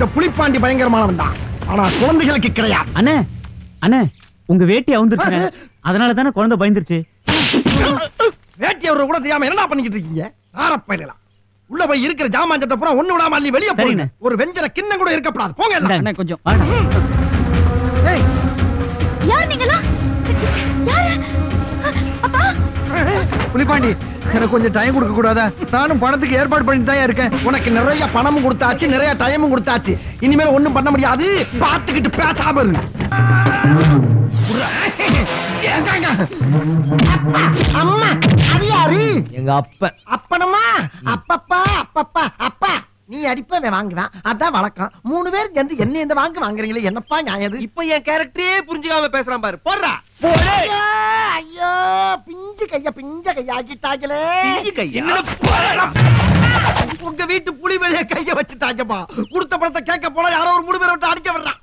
இந்த புலிப்பாண்டி பயங்கரமானவன் தான். ஆனா குழந்தைகளுக்கு கிடையாது. அண்ணே அண்ணே உங்க வேட்டி அவுந்துருச்சுங்க அதனால தானே குழந்தை பயந்துருச்சு. வேட்டி அவரை கூட தெரியாம என்ன பண்ணிக்கிட்டு இருக்கீங்க? ஆரப்பயிலாம் உள்ள போய் இருக்கிற ஜாமான் பூரா ஒண்ணு விடாம அள்ளி வெளியே போறீங்க. ஒரு வெஞ்சர கிண்ணம் கூட இருக்கப்படாது போங்க. அண்ணே கொஞ்சம். ஏய், யார் நீங்களா யாரு? அப்பா. புலிப்பாண்டி எனக்கு கொஞ்சம் டைம் கொடுக்க கூடாதா? நானும் பணத்துக்கு ஏற்பாடு பண்ணி தான் இருக்கேன். உனக்கு நிறைய பணமும் கொடுத்தாச்சு நிறைய டைமும் கொடுத்தாச்சு. இனிமேல் ஒண்ணும் பண்ண முடியாது. பார்த்துக்கிட்டு பேசாம. அப்பா, அம்மா அது யாரு? எங்க அப்ப. அப்பனம்மா அப்பப்பா அப்பப்பா அப்பா. நீ அடிப்பவன் வாங்குவான். அதான் வழக்கம். மூணு பேர் சேர்ந்து என்ன இந்த வாங்க வாங்குறீங்களே என்னப்பா நியாயம் இப்ப என் கேரக்டரே புரிஞ்சுக்காம பேசுறான் பாரு. போடுறா. ஐயோ, கைய பிஞ்ச கைய ஆக்கிட்டாங்களே பிஞ்சு கையா? என்னடா போடா. உங்க வீட்டு புலி மேலே கைய வச்சுட்டாங்கப்பா கொடுத்த பணத்தை கேட்க போனா யாரோ ஒரு மூணு பேரை விட்டு அடிக்க வர்றான்